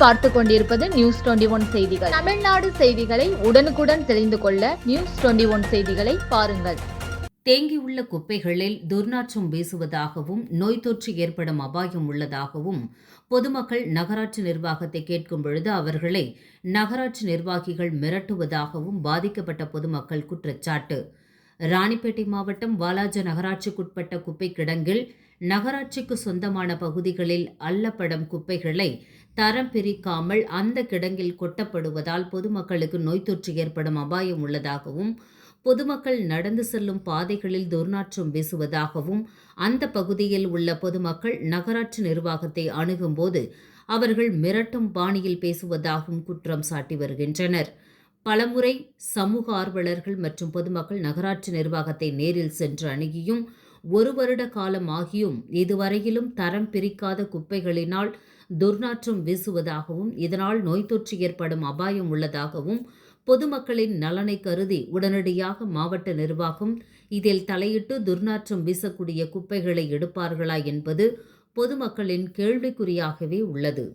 பார்த்து கொண்டிருப்பது news twenty one செய்திகள். தமிழ்நாடு செய்திகளை உடனுக்குடன் தெரிந்து கொள்ள நியூஸ் டுவெண்டி ஒன் செய்திகளை பாருங்கள். தேங்கியுள்ள குப்பைகளில் துர்நாற்றம் வீசுவதாகவும் நோய் தொற்று ஏற்படும் அபாயம் உள்ளதாகவும் பொதுமக்கள் நகராட்சி நிர்வாகத்தை கேட்கும் பொழுது அவர்களை நகராட்சி நிர்வாகிகள் மிரட்டுவதாகவும் பாதிக்கப்பட்ட பொதுமக்கள் குற்றச்சாட்டு. ராணிப்பேட்டை மாவட்டம் வாலாஜா நகராட்சிக்குட்பட்ட குப்பை கிடங்கில் நகராட்சிக்கு சொந்தமான பகுதிகளில் அள்ளப்படும் குப்பைகளை தரம் பிரிக்காமல் அந்த கிடங்கில் கொட்டப்படுவதால் பொதுமக்களுக்கு நோய் தொற்று ஏற்படும் அபாயம் உள்ளதாகவும் பொதுமக்கள் நடந்து செல்லும் பாதைகளில் துர்நாற்றம் வீசுவதாகவும் அந்த பகுதியில் உள்ள பொதுமக்கள் நகராட்சி நிர்வாகத்தை அணுகும்போது அவர்கள் மிரட்டும் பாணியில் பேசுவதாகவும் குற்றம் சாட்டி வருகின்றனர். பலமுறை சமூக ஆர்வலர்கள் மற்றும் பொதுமக்கள் நகராட்சி நிர்வாகத்தை நேரில் சென்று அணுகியும் ஒரு வருட காலம் ஆகியும் இதுவரையிலும் தரம் பிரிக்காத குப்பைகளினால் துர்நாற்றம் வீசுவதாகவும் இதனால் நோய் தொற்று ஏற்படும் அபாயம் உள்ளதாகவும் பொதுமக்களின் நலனை கருதி உடனடியாக மாவட்ட நிர்வாகம் இதில் தலையிட்டு துர்நாற்றம் வீசக்கூடிய குப்பைகளை எடுப்பார்களா என்பது பொதுமக்களின் கேள்விக்குறியாகவே உள்ளது.